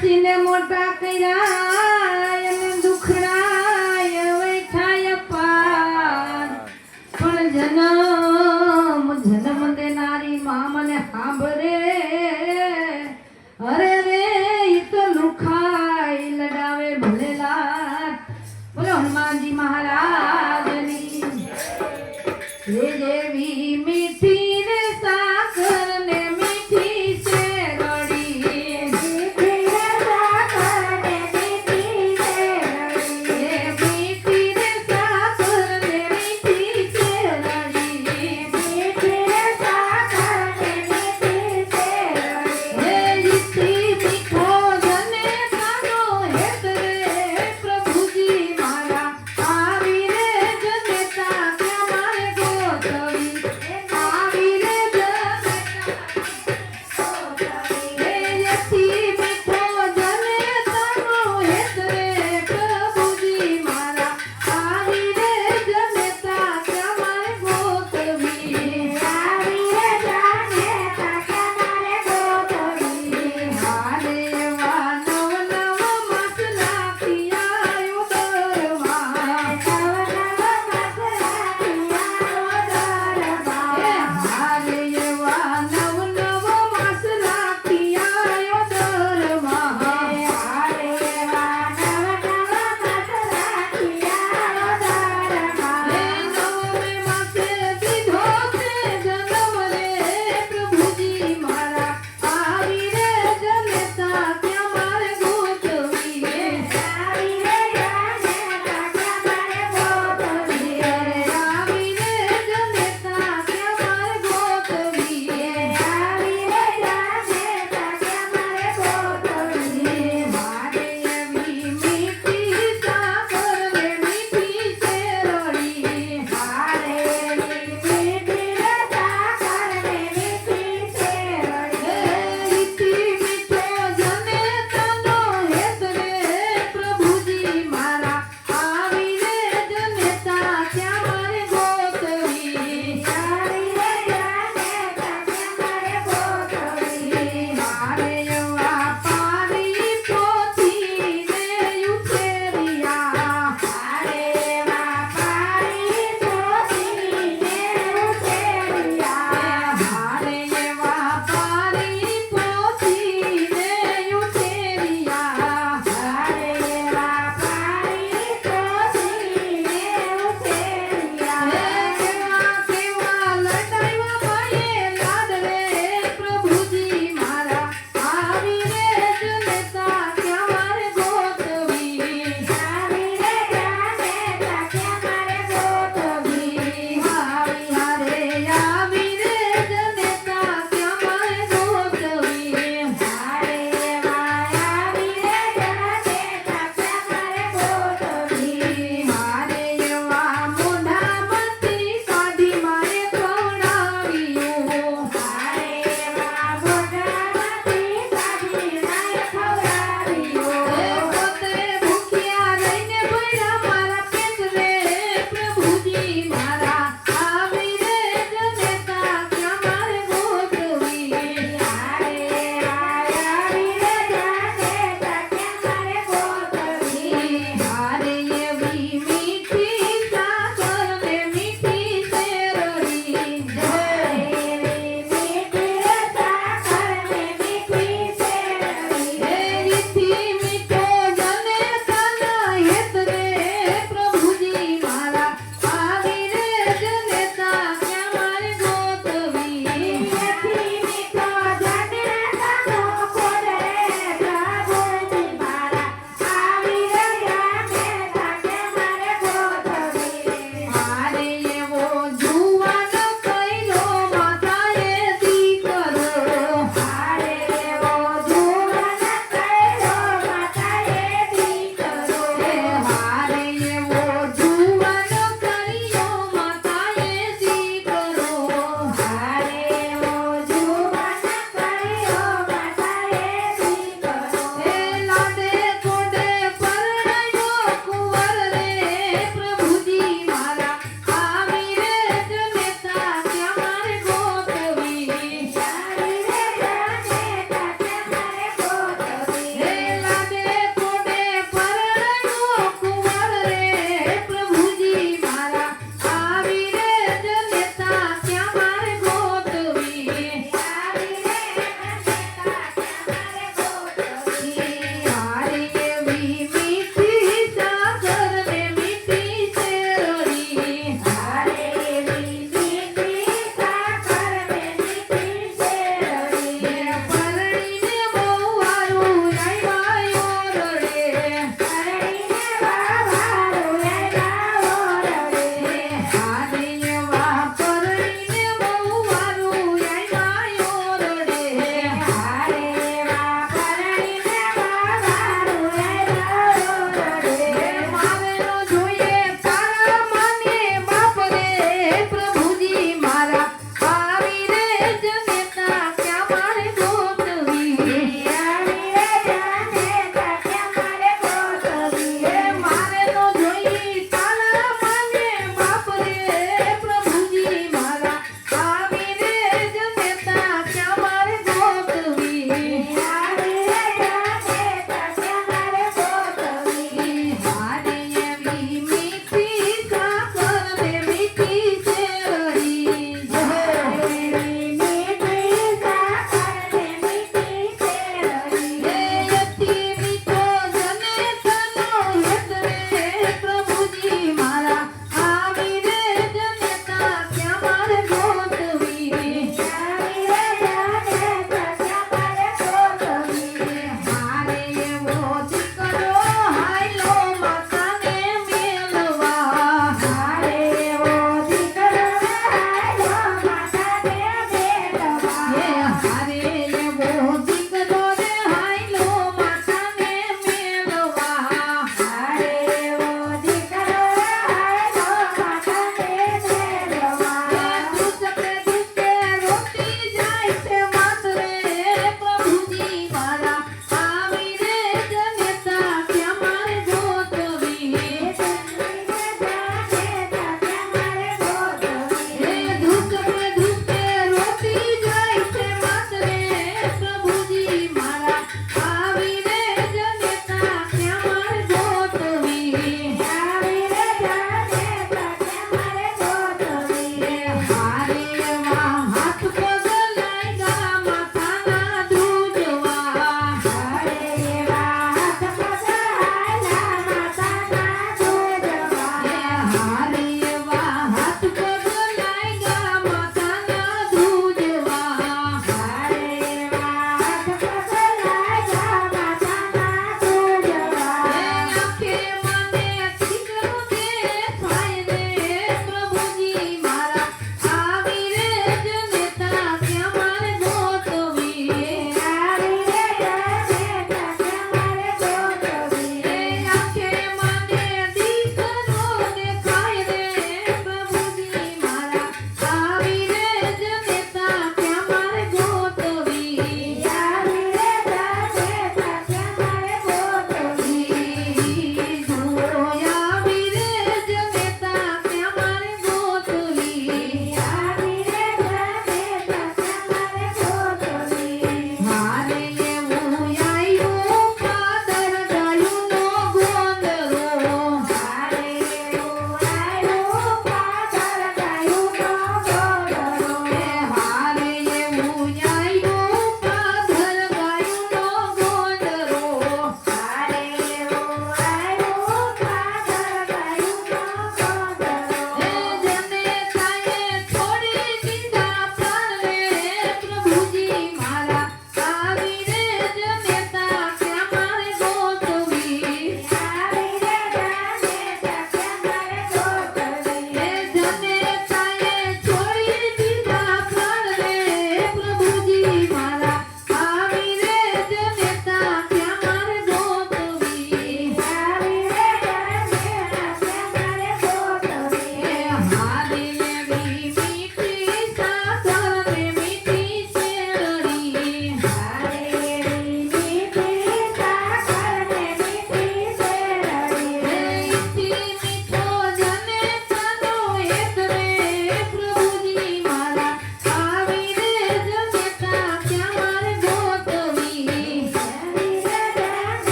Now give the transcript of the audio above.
ડોસીને મોટા કર્યા, એને દુખડાય, વૈઠાય પાર. પણ જન્મ જન્મ દેનારી મા મને સાંભળે. અરે રે, ઈ તો લુખાઈ લડાવે ભલેલા બોલો હનુમાનજી મહારાજની. જય જય